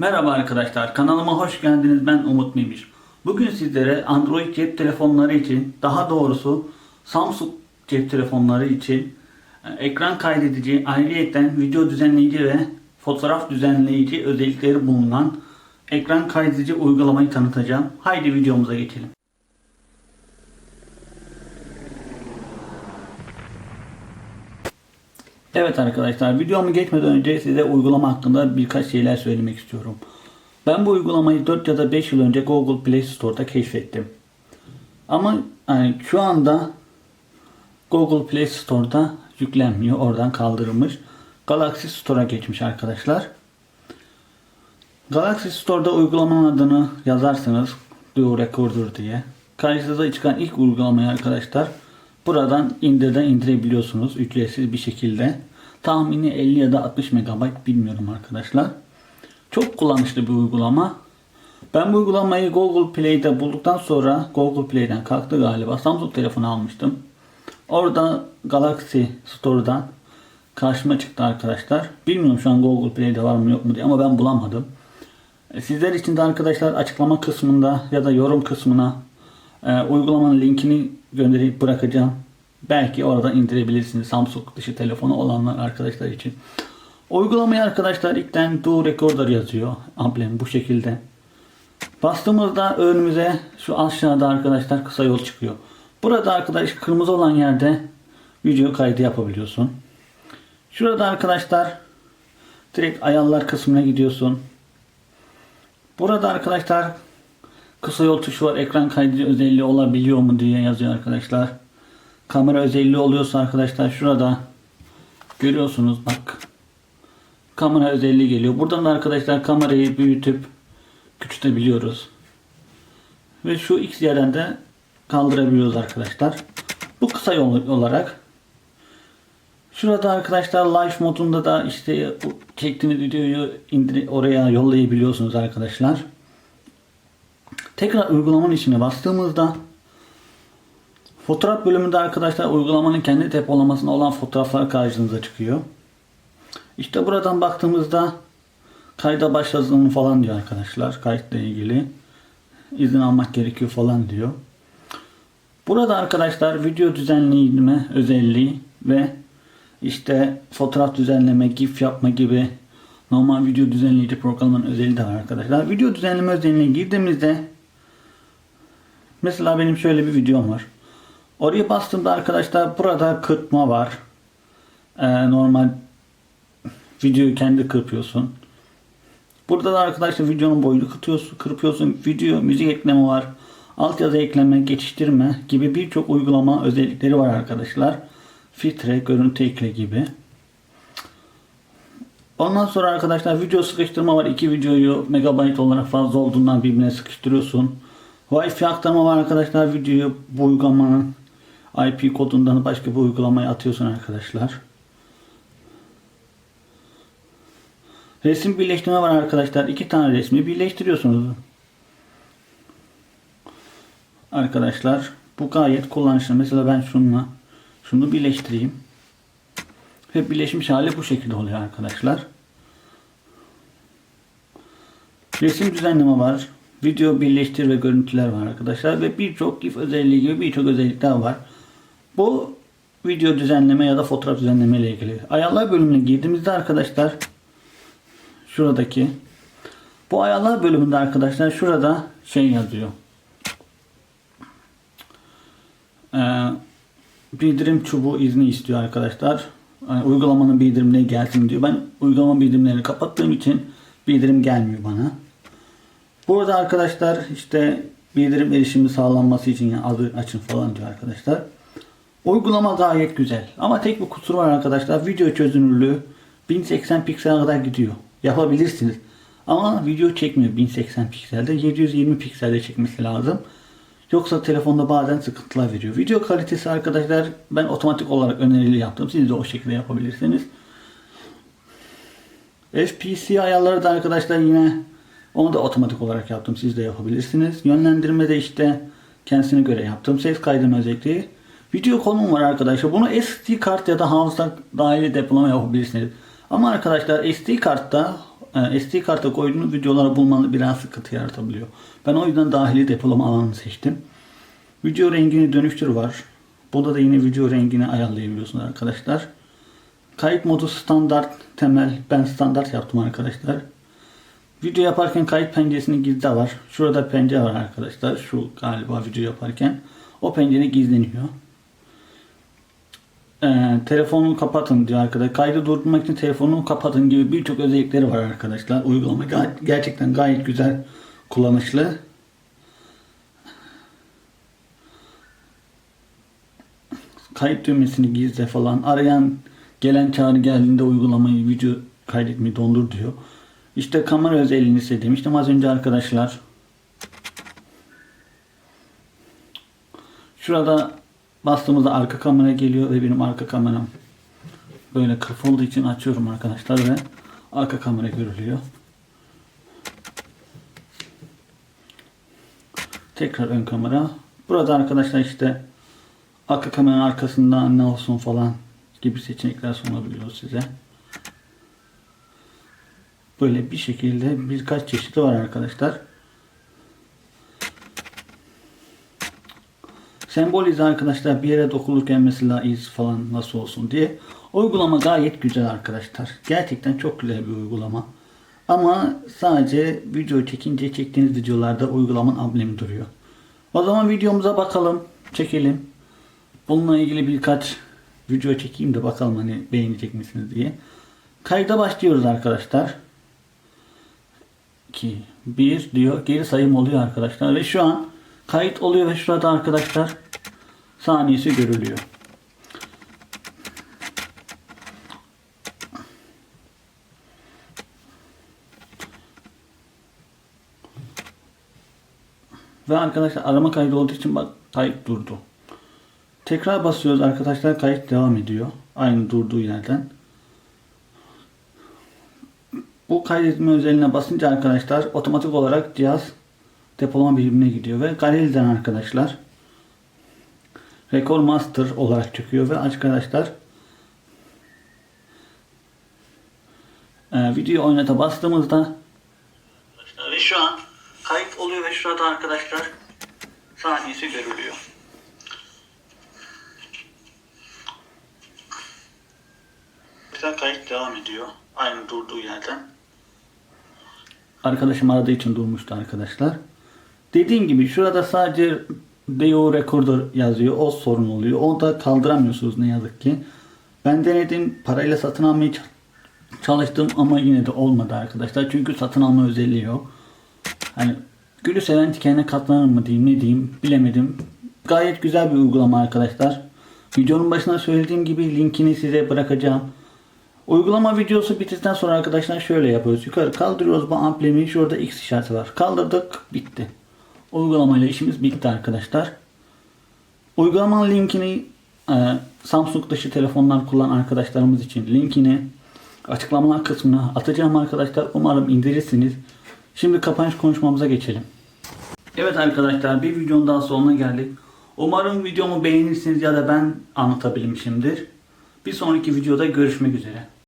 Merhaba arkadaşlar, kanalıma hoş geldiniz. Ben Umut Mimir. Bugün sizlere Android cep telefonları için, daha doğrusu Samsung cep telefonları için e, ekran kaydedici, ayrıyeten video düzenleyici ve fotoğraf düzenleyici özellikleri bulunan ekran kaydedici uygulamayı tanıtacağım. Haydi videomuza geçelim. Evet arkadaşlar videomu geçmeden önce size uygulama hakkında birkaç şeyler söylemek istiyorum. Ben bu uygulamayı 4 ya da 5 yıl önce Google Play Store'da keşfettim. Ama yani şu anda Google Play Store'da yüklenmiyor. Oradan kaldırılmış. Galaxy Store'a geçmiş arkadaşlar. Galaxy Store'da uygulamanın adını yazarsınız. Duo Recorder diye. Karşınıza çıkan ilk uygulamayı arkadaşlar buradan indirden indirebiliyorsunuz ücretsiz bir şekilde. Tahmini 50 ya da 60 MB bilmiyorum arkadaşlar. Çok kullanışlı bir uygulama. Ben bu uygulamayı Google Play'de bulduktan sonra Google Play'den kalktı galiba. Samsung telefonu almıştım. Orada Galaxy Store'dan karşıma çıktı arkadaşlar. Bilmiyorum şu an Google Play'de var mı yok mu diye ama ben bulamadım. E, Sizler için de arkadaşlar açıklama kısmında ya da yorum kısmına e, uygulamanın linkini gönderip bırakacağım. Belki orada indirebilirsiniz Samsung dışı telefonu olanlar arkadaşlar için. Uygulamayı arkadaşlar ilkten Do Recorder yazıyor. Amblem bu şekilde. Bastığımızda önümüze şu aşağıda arkadaşlar kısa yol çıkıyor. Burada arkadaş kırmızı olan yerde video kaydı yapabiliyorsun. Şurada arkadaşlar direkt ayarlar kısmına gidiyorsun. Burada arkadaşlar kısa yol tuşu var. Ekran kaydı özelliği olabiliyor mu diye yazıyor arkadaşlar. Kamera özelliği oluyorsa arkadaşlar şurada görüyorsunuz bak. Kamera özelliği geliyor. Buradan da arkadaşlar kamerayı büyütüp küçültebiliyoruz. Ve şu X yerden de kaldırabiliyoruz arkadaşlar. Bu kısa yol olarak. Şurada arkadaşlar live modunda da işte çektiğiniz videoyu indir oraya yollayabiliyorsunuz arkadaşlar. Tekrar uygulamanın içine bastığımızda fotoğraf bölümünde arkadaşlar uygulamanın kendi depolamasında olan fotoğraflar karşınıza çıkıyor. İşte buradan baktığımızda kayda başladığını falan diyor arkadaşlar. Kayıtla ilgili izin almak gerekiyor falan diyor. Burada arkadaşlar video düzenleme özelliği ve işte fotoğraf düzenleme, gif yapma gibi normal video düzenleyici programların özelliği de var arkadaşlar. Video düzenleme özelliğine girdiğimizde mesela benim şöyle bir videom var. Oraya bastığımda arkadaşlar burada kırpma var. Ee, normal videoyu kendi kırpıyorsun. Burada da arkadaşlar videonun boyunu kırpıyorsun, kırpıyorsun. Video, müzik ekleme var. Altyazı ekleme, geçiştirme gibi birçok uygulama özellikleri var arkadaşlar. Filtre, görüntü ekle gibi. Ondan sonra arkadaşlar video sıkıştırma var. İki videoyu megabayt olarak fazla olduğundan birbirine sıkıştırıyorsun. Wi-Fi aktarma var arkadaşlar. Videoyu bu uygulamanın IP kodundan başka bir uygulamaya atıyorsun arkadaşlar. Resim birleştirme var arkadaşlar. İki tane resmi birleştiriyorsunuz. Arkadaşlar bu gayet kullanışlı. Mesela ben şununla şunu birleştireyim. Ve birleşmiş hali bu şekilde oluyor arkadaşlar. Resim düzenleme var. Video birleştir ve görüntüler var arkadaşlar. Ve birçok GIF özelliği gibi birçok özellikler var. Bu video düzenleme ya da fotoğraf düzenleme ile ilgili. Ayarlar bölümüne girdiğimizde arkadaşlar şuradaki bu ayarlar bölümünde arkadaşlar şurada şey yazıyor. Ee, bildirim çubuğu izni istiyor arkadaşlar. Yani uygulamanın bildirimleri gelsin diyor. Ben uygulama bildirimlerini kapattığım için bildirim gelmiyor bana. Burada arkadaşlar işte bildirim erişimi sağlanması için yani adı açın falan diyor arkadaşlar. Uygulama gayet güzel. Ama tek bir kusur var arkadaşlar. Video çözünürlüğü 1080 piksel kadar gidiyor. Yapabilirsiniz. Ama video çekmiyor 1080 pikselde. 720 pikselde çekmesi lazım. Yoksa telefonda bazen sıkıntılar veriyor. Video kalitesi arkadaşlar ben otomatik olarak önerili yaptım. Siz de o şekilde yapabilirsiniz. FPC ayarları da arkadaşlar yine onu da otomatik olarak yaptım. Siz de yapabilirsiniz. Yönlendirme de işte kendisine göre yaptım. Ses kaydırma özelliği. Video konum var arkadaşlar. Bunu SD kart ya da hafıza dahili depolama yapabilirsiniz. Ama arkadaşlar SD kartta e, SD karta koyduğunuz videoları bulmanız biraz sıkıntı yaratabiliyor. Ben o yüzden dahili depolama alanını seçtim. Video rengini dönüştür var. Burada da yine video rengini ayarlayabiliyorsunuz arkadaşlar. Kayıt modu standart temel. Ben standart yaptım arkadaşlar. Video yaparken kayıt penceresinin gizli var. Şurada pencere var arkadaşlar. Şu galiba video yaparken. O pencere gizleniyor. Ee, telefonu kapatın diyor arkadaşlar. Kaydı durdurmak için telefonu kapatın gibi birçok özellikleri var arkadaşlar. Uygulama gayet, gerçekten gayet güzel kullanışlı. Kayıt düğmesini gizle falan. Arayan gelen çağrı geldiğinde uygulamayı video kaydetmeyi dondur diyor. İşte kamera özelliğini size demiştim az önce arkadaşlar. Şurada bastığımızda arka kamera geliyor ve benim arka kameram böyle kırf olduğu için açıyorum arkadaşlar ve arka kamera görülüyor. Tekrar ön kamera. Burada arkadaşlar işte arka kameranın arkasında ne olsun falan gibi seçenekler sunabiliyor size. Böyle bir şekilde birkaç çeşidi var arkadaşlar. Sembolize arkadaşlar bir yere dokunurken mesela iz falan nasıl olsun diye. Uygulama gayet güzel arkadaşlar. Gerçekten çok güzel bir uygulama. Ama sadece video çekince çektiğiniz videolarda uygulamanın amblemi duruyor. O zaman videomuza bakalım. Çekelim. Bununla ilgili birkaç video çekeyim de bakalım hani beğenecek misiniz diye. Kayda başlıyoruz arkadaşlar. 2, 1 diyor. Geri sayım oluyor arkadaşlar. Ve şu an kayıt oluyor ve şurada arkadaşlar saniyesi görülüyor. Ve arkadaşlar arama kaydı olduğu için bak kayıt durdu. Tekrar basıyoruz arkadaşlar kayıt devam ediyor. Aynı durduğu yerden. Bu kaydetme özelliğine basınca arkadaşlar otomatik olarak cihaz depolama birimine gidiyor ve galeriden arkadaşlar Record Master olarak çıkıyor ve arkadaşlar e, video oynata bastığımızda ve şu an kayıt oluyor ve şurada arkadaşlar saniyesi görülüyor. Güzel kayıt devam ediyor. Aynı durduğu yerden. Arkadaşım aradığı için durmuştu arkadaşlar. Dediğim gibi şurada sadece DO Recorder yazıyor. O sorun oluyor. Onu da kaldıramıyorsunuz ne yazık ki. Ben denedim. Parayla satın almaya çalıştım ama yine de olmadı arkadaşlar. Çünkü satın alma özelliği yok. Hani gülü seven dikenine katlanır mı diyeyim ne diyeyim bilemedim. Gayet güzel bir uygulama arkadaşlar. Videonun başında söylediğim gibi linkini size bırakacağım. Uygulama videosu bittikten sonra arkadaşlar şöyle yapıyoruz. Yukarı kaldırıyoruz bu amblemi. Şurada X işareti var. Kaldırdık. Bitti. Uygulamayla işimiz bitti arkadaşlar. Uygulamanın linkini e, Samsung dışı telefonlar kullanan arkadaşlarımız için linkini açıklamalar kısmına atacağım arkadaşlar. Umarım indirirsiniz. Şimdi kapanış konuşmamıza geçelim. Evet arkadaşlar bir videonun daha sonuna geldik. Umarım videomu beğenirsiniz ya da ben anlatabilmişimdir. Bir sonraki videoda görüşmek üzere.